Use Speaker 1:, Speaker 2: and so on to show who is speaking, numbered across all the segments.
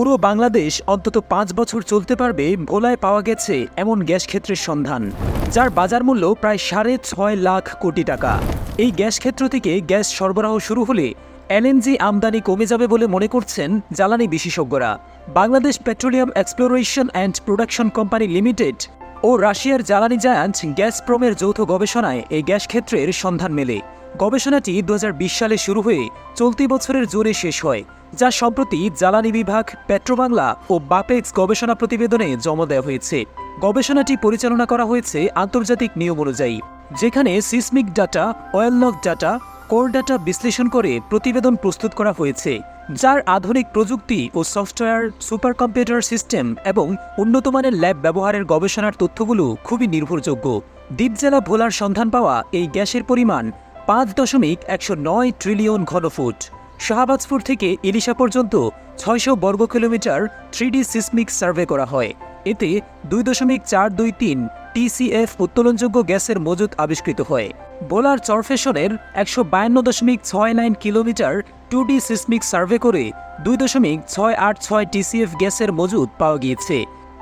Speaker 1: পুরো বাংলাদেশ অন্তত পাঁচ বছর চলতে পারবে ভোলায় পাওয়া গেছে এমন গ্যাস ক্ষেত্রের সন্ধান, যার বাজার মূল্য প্রায় সাড়ে ছয় লাখ কোটি টাকা। এই গ্যাস ক্ষেত্র থেকে গ্যাস সরবরাহ শুরু হলে এলএনজি আমদানি কমে যাবে বলে মনে করছেন জ্বালানি বিশেষজ্ঞরা। Bangladesh petroleum exploration and production company limited ও রাশিয়ার জ্বালানি জায়ান্ট গ্যাসপ্রমের যৌথ গবেষণায় এই গ্যাস ক্ষেত্রের সন্ধান মেলে। গবেষণাটি দু হাজার বিশ সালে শুরু হয়ে চলতি বছরের জোরে শেষ হয়, যা সম্প্রতি জ্বালানি বিভাগ, পেট্রোবাংলা ও বাপেক্স গবেষণা প্রতিবেদনে জমা দেওয়া হয়েছে। গবেষণাটি পরিচালনা করা হয়েছে আন্তর্জাতিক নিয়ম অনুযায়ী, যেখানে seismic data, oil oil log data, core data বিশ্লেষণ করে প্রতিবেদন প্রস্তুত করা হয়েছে, যার আধুনিক প্রযুক্তি ও সফটওয়্যার সুপার কম্পিউটার সিস্টেম এবং উন্নতমানের ল্যাব ব্যবহারের গবেষণার তথ্যগুলো খুবই নির্ভরযোগ্য। দ্বীপ জেলা ভোলার সন্ধান পাওয়া এই গ্যাসের পরিমাণ পাঁচ দশমিক একশো নয় ট্রিলিয়ন ঘনফুট। শাহবাজপুর থেকে ইলিশা পর্যন্ত ছয়শো বর্গ কিলোমিটার থ্রিডি সিসমিক সার্ভে করা হয়। এতে দুই দশমিক চার দুই তিন টিসিএফ উত্তোলনযোগ্য গ্যাসের মজুদ আবিষ্কৃত হয়। বোলার চরফেশনের একশো বায়ান্ন দশমিক ছয় nine kilometre two D seismic survey করে দুই দশমিক ছয় আট ছয় টিসিএফ গ্যাসের মজুদ পাওয়া গিয়েছে।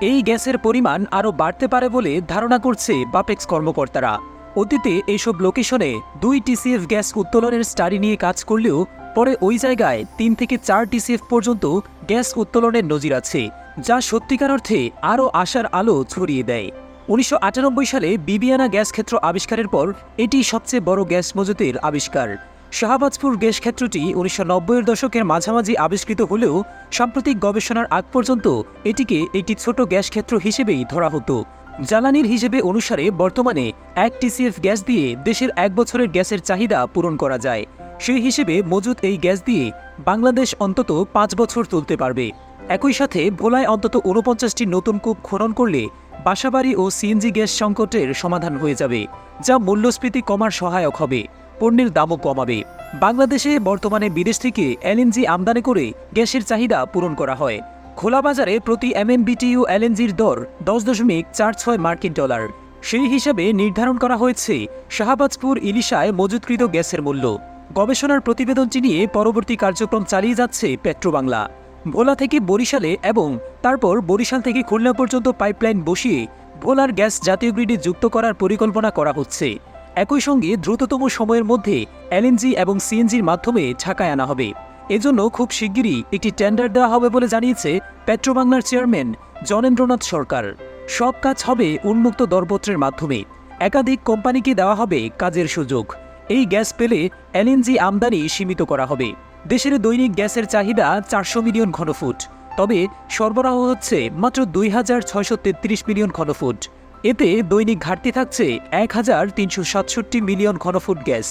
Speaker 1: এই গ্যাসের পরিমাণ আরও বাড়তে পারে বলে ধারণা করছে বাপেক্স কর্মকর্তারা। অতীতে এইসব লোকেশনে দুই টিসিএফ গ্যাস উত্তোলনের স্টাডি নিয়ে কাজ করলেও পরে ওই জায়গায় তিন থেকে চার টিসিএফ পর্যন্ত গ্যাস উত্তোলনের নজির আছে, যা সত্যিকার অর্থে আরও আশার আলো ছড়িয়ে দেয়। উনিশশো আটানব্বই সালে বিবিয়ানা গ্যাস ক্ষেত্র আবিষ্কারের পর এটি সবচেয়ে বড় গ্যাস মজুতের আবিষ্কার। শাহবাজপুর গ্যাস ক্ষেত্রটি উনিশশো নব্বইয়ের দশকের মাঝামাঝি আবিষ্কৃত হলেও সাম্প্রতিক গবেষণার আগ পর্যন্ত এটিকে একটি ছোট গ্যাস ক্ষেত্র হিসেবেই ধরা হতো। জ্বালানির হিসেবে অনুসারে বর্তমানে এক টিসিএফ গ্যাস দিয়ে দেশের এক বছরের গ্যাসের চাহিদা পূরণ করা যায়। সেই হিসেবে মজুদ এই গ্যাস দিয়ে বাংলাদেশ অন্তত পাঁচ বছর তুলতে পারবে। একই সাথে ভোলায় অন্তত ঊনপঞ্চাশটি নতুন কূপ খনন করলে বাসাবাড়ি ও সিএনজি গ্যাস সংকটের সমাধান হয়ে যাবে, যা মূল্যস্ফীতি কমার সহায়ক হবে, পণ্যের দামও কমাবে। বাংলাদেশে বর্তমানে বিদেশ থেকে এলএনজি আমদানি করে গ্যাসের চাহিদা পূরণ করা হয়। খোলা বাজারে প্রতি এমএমবিটিইউ এলএনজির দর দশ দশমিক চার ছয় মার্কিন ডলার। সেই হিসাবে নির্ধারণ করা হয়েছে, শাহবাজপুর ইলিশায় মজুতকৃত গ্যাসের মূল্য। গবেষণার প্রতিবেদনটি নিয়ে পরবর্তী কার্যক্রম চালিয়ে যাচ্ছে পেট্রোবাংলা। ভোলা থেকে বরিশালে এবং তারপর বরিশাল থেকে খুলনা পর্যন্ত পাইপলাইন বসিয়ে ভোলার গ্যাস জাতীয় গ্রিডে যুক্ত করার পরিকল্পনা করা হচ্ছে। একই সঙ্গে দ্রুততম সময়ের মধ্যে এলএনজি এবং সিএনজির মাধ্যমে ঢাকায় আনা হবে। এজন্য খুব শিগগিরই একটি টেন্ডার দেওয়া হবে বলে জানিয়েছে পেট্রোবাংলার চেয়ারম্যান জনেন্দ্রনাথ সরকার। সব কাজ হবে উন্মুক্ত দরপত্রের মাধ্যমে। একাধিক কোম্পানিকে দেওয়া হবে কাজের সুযোগ। এই গ্যাস পেলে এলএনজি আমদানি সীমিত করা হবে। দেশের দৈনিক গ্যাসের চাহিদা চারশো মিলিয়ন ঘনফুট। তবে সরবরাহ হচ্ছে মাত্র দুই হাজার ছয়শো তেত্রিশ মিলিয়ন ঘনফুট। এতে দৈনিক ঘাটতি থাকছে এক হাজার তিনশো সাতষট্টি মিলিয়ন ঘনফুট গ্যাস।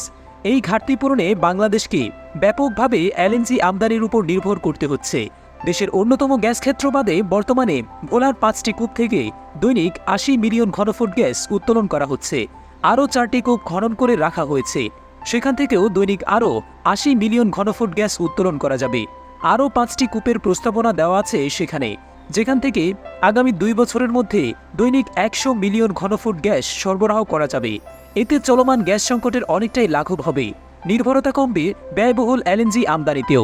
Speaker 1: এই ঘাটতি পূরণে বাংলাদেশকে ব্যাপকভাবে এলএনজি আমদানির উপর নির্ভর করতে হচ্ছে। দেশের অন্যতম গ্যাস ক্ষেত্র বাদে বর্তমানে ভোলার পাঁচটি কূপ থেকে দৈনিক আশি মিলিয়ন ঘনফুট গ্যাস উত্তোলন করা হচ্ছে। আরও চারটি কূপ খনন করে রাখা হয়েছে। সেখান থেকেও দৈনিক আরও আশি মিলিয়ন ঘনফুট গ্যাস উত্তোলন করা যাবে। আরও পাঁচটি কূপের প্রস্তাবনা দেওয়া আছে সেখানে, যেখান থেকে আগামী দুই বছরের মধ্যে দৈনিক একশো মিলিয়ন ঘনফুট গ্যাস সরবরাহ করা যাবে। এতে চলমান গ্যাস সংকটের অনেকটাই লাঘব হবে। নির্ভরতা কমবে ব্যয়বহুল এলএনজি আমদানিতেও।